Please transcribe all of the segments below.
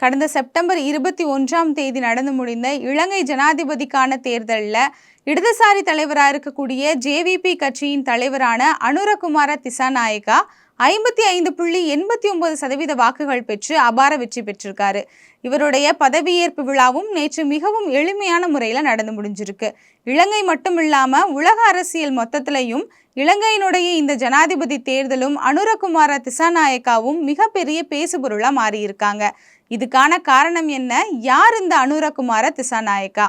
கடந்த செப்டம்பர் இருபத்தி ஒன்றாம் தேதி நடந்து முடிந்த இலங்கை ஜனாதிபதிக்கான தேர்தலில் இடதுசாரி தலைவராக இருக்கக்கூடிய ஜேவிபி கட்சியின் தலைவரான அனுரகுமார திசாநாயகா ஐம்பத்தி ஐந்து புள்ளி எண்பத்தி ஒன்பது சதவீத வாக்குகள் பெற்று அபார வெற்றி பெற்றிருக்காரு. இவருடைய பதவியேற்பு விழாவும் நேற்று மிகவும் எளிமையான முறையில் நடந்து முடிஞ்சிருக்கு. இலங்கை மட்டும் இல்லாமல் உலக அரசியல் மொத்தத்திலையும் இலங்கையினுடைய இந்த ஜனாதிபதி தேர்தலும் அனுரகுமார திசாநாயக்காவும் மிகப்பெரிய பேசுபொருளாக மாறியிருக்காங்க. இதுக்கான காரணம் என்ன? யார் இந்த அனுரகுமார திசாநாயக்கா?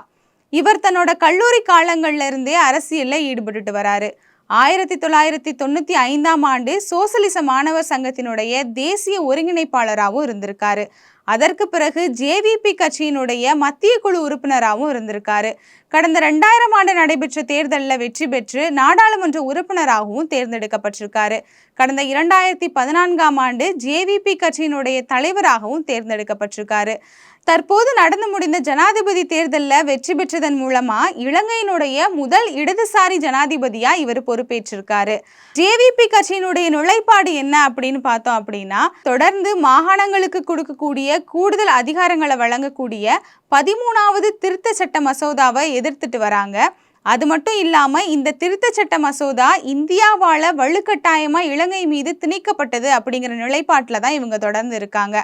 இவர் தன்னோட கல்லூரி காலங்கள்ல இருந்தே அரசியலில் ஈடுபட்டுட்டு வராரு. ஆயிரத்தி தொள்ளாயிரத்தி தொண்ணூற்றி ஐந்தாம் ஆண்டு சோசலிச மாணவர் சங்கத்தினுடைய தேசிய ஒருங்கிணைப்பாளராகவும் இருந்திருக்காரு. அதற்கு பிறகு ஜேவிபி கட்சியினுடைய மத்திய குழு உறுப்பினராகவும் இருந்திருக்காரு. கடந்த ரெண்டாயிரம் ஆண்டு நடைபெற்ற தேர்தலில் வெற்றி பெற்று நாடாளுமன்ற உறுப்பினராகவும் தேர்ந்தெடுக்கப்பட்டிருக்காரு. கடந்த இரண்டாயிரத்தி பதினான்காம் ஆண்டு ஜேவிபி கட்சியினுடைய தலைவராகவும் தேர்ந்தெடுக்கப்பட்டிருக்காரு. தற்போது நடந்து முடிந்த ஜனாதிபதி தேர்தலில் வெற்றி பெற்றதன் மூலமா இலங்கையினுடைய முதல் இடதுசாரி ஜனாதிபதியா இவர் பொறுப்பேற்றிருக்காரு. ஜேவிபி கட்சியினுடைய நுழைப்பாடு என்ன அப்படின்னு பார்த்தோம் அப்படின்னா தொடர்ந்து மாகாணங்களுக்கு கொடுக்கக்கூடிய கூடுதல் அதிகாரங்களை வழங்கக்கூடிய பதிமூணாவது திருத்த சட்ட மசோதாவை எதிர்த்துட்டு வராங்க. அது மட்டும் இல்லாமல் இந்த திருத்த சட்ட மசோதா இந்தியாவால் வலுக்கட்டாயமாக இலங்கை மீது திணிக்கப்பட்டது அப்படிங்கிற நிலைப்பாட்டில் தான் இவங்க தொடர்ந்து இருக்காங்க.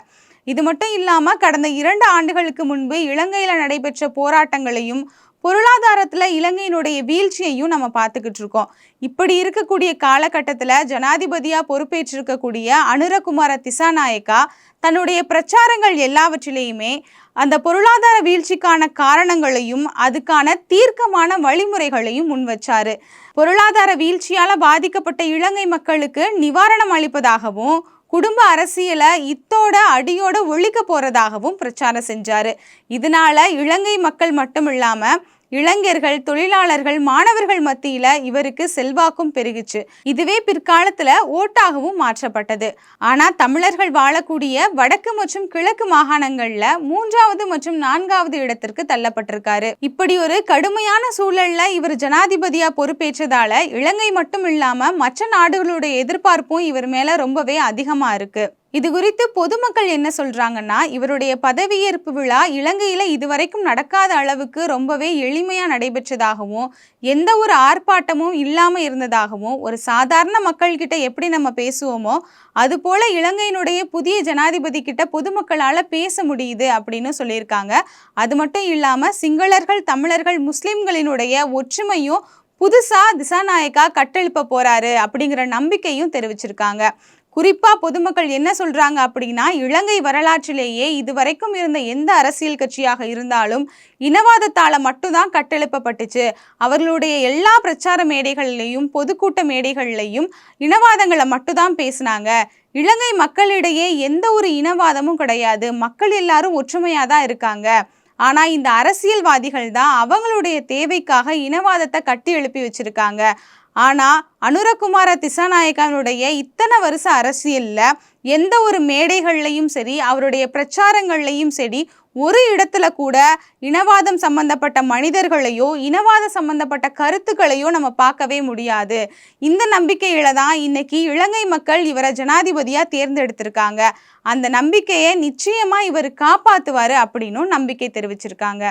இது மட்டும் இல்லாமல் கடந்த இரண்டு ஆண்டுகளுக்கு முன்பு இலங்கையில் நடைபெற்ற போராட்டங்களையும் பொருளாதாரத்தில் இலங்கையினுடைய வீழ்ச்சியையும் நம்ம பார்த்துக்கிட்டு இருக்கோம். இப்படி இருக்கக்கூடிய காலகட்டத்தில் ஜனாதிபதியாக பொறுப்பேற்றிருக்கக்கூடிய அனுரகுமார திசாநாயக்கா தன்னுடைய பிரச்சாரங்கள் எல்லாவற்றிலேயுமே அந்த பொருளாதார வீழ்ச்சிக்கான காரணங்களையும் அதுக்கான தீர்க்கமான வழிமுறைகளையும் முன்வச்சாரு பொருளாதார வீழ்ச்சியால் பாதிக்கப்பட்ட இலங்கை மக்களுக்கு நிவாரணம் அளிப்பதாகவும் குடும்ப அரசியலை இத்தோட அடியோட ஒழிக்க போறதாகவும் பிரச்சாரம் செஞ்சாரு. இதனால இலங்கை மக்கள் மட்டும் இல்லாம இளைஞர்கள் தொழிலாளர்கள் மாணவர்கள் மத்தியில இவருக்கு செல்வாக்கும் பெருகுச்சு. இதுவே பிற்காலத்துல ஓட்டாகவும் மாற்றப்பட்டது. ஆனா தமிழர்கள் வாழக்கூடிய வடக்கு மற்றும் கிழக்கு மாகாணங்கள்ல மூன்றாவது மற்றும் நான்காவது இடத்திற்கு தள்ளப்பட்டிருக்காரு. இப்படி ஒரு கடுமையான சூழல்ல இவர் ஜனாதிபதியா பொறுப்பேற்றதால இலங்கை மட்டும் இல்லாம மற்ற நாடுகளுடைய எதிர்பார்ப்பும் இவர் மேல ரொம்பவே அதிகமா இருக்கு. இது குறித்து பொதுமக்கள் என்ன சொல்றாங்கன்னா இவருடைய பதவியேற்பு விழா இலங்கையில இதுவரைக்கும் நடக்காத அளவுக்கு ரொம்பவே எளிமையா நடைபெற்றதாகவும் எந்த ஒரு ஆர்ப்பாட்டமும் இல்லாம இருந்ததாகவும் ஒரு சாதாரண மக்கள் கிட்ட எப்படி நம்ம பேசுவோமோ அது போல இலங்கையினுடைய புதிய ஜனாதிபதி கிட்ட பொதுமக்களால பேச முடியுது அப்படின்னு சொல்லியிருக்காங்க. அது மட்டும் இல்லாம சிங்களர்கள் தமிழர்கள் முஸ்லிம்களினுடைய ஒற்றுமையும் புதுசா திசாநாயக்கா கட்டெழுப்ப போறாரு அப்படிங்கிற நம்பிக்கையும் தெரிவிச்சிருக்காங்க. குறிப்பா பொதுமக்கள் என்ன சொல்றாங்க அப்படின்னா இலங்கை வரலாற்றிலேயே இதுவரைக்கும் இருந்த எந்த அரசியல் கட்சியாக இருந்தாலும் இனவாதத்தால மட்டும்தான் கட்டெழுப்பப்பட்டுச்சு. அவர்களுடைய எல்லா பிரச்சார மேடைகள்லையும் பொதுக்கூட்ட மேடைகள்லையும் இனவாதங்களை மட்டும்தான் பேசினாங்க. இலங்கை மக்களிடையே எந்த ஒரு இனவாதமும் கிடையாது. மக்கள் எல்லாரும் ஒற்றுமையாக தான் இருக்காங்க. ஆனால் இந்த அரசியல்வாதிகள் தான் அவங்களுடைய தேவைக்காக இனவாதத்தை கட்டி எழுப்பி வச்சிருக்காங்க. ஆனால் அனுரகுமார திசாநாயக்கனுடைய இத்தனை வருஷ அரசியலில் எந்த ஒரு மேடைகள்லையும் சரி அவருடைய பிரச்சாரங்கள்லையும் சரி ஒரு இடத்துல கூட இனவாதம் சம்பந்தப்பட்ட மனிதர்களையோ இனவாத சம்பந்தப்பட்ட கருத்துக்களையோ நம்ம பார்க்கவே முடியாது. இந்த நம்பிக்கையில தான் இன்னைக்கு இலங்கை மக்கள் இவரை ஜனாதிபதியா தேர்ந்தெடுத்திருக்காங்க. அந்த நம்பிக்கையை நிச்சயமா இவர் காப்பாத்துவாரு அப்படின்னும் நம்பிக்கை தெரிவிச்சிருக்காங்க.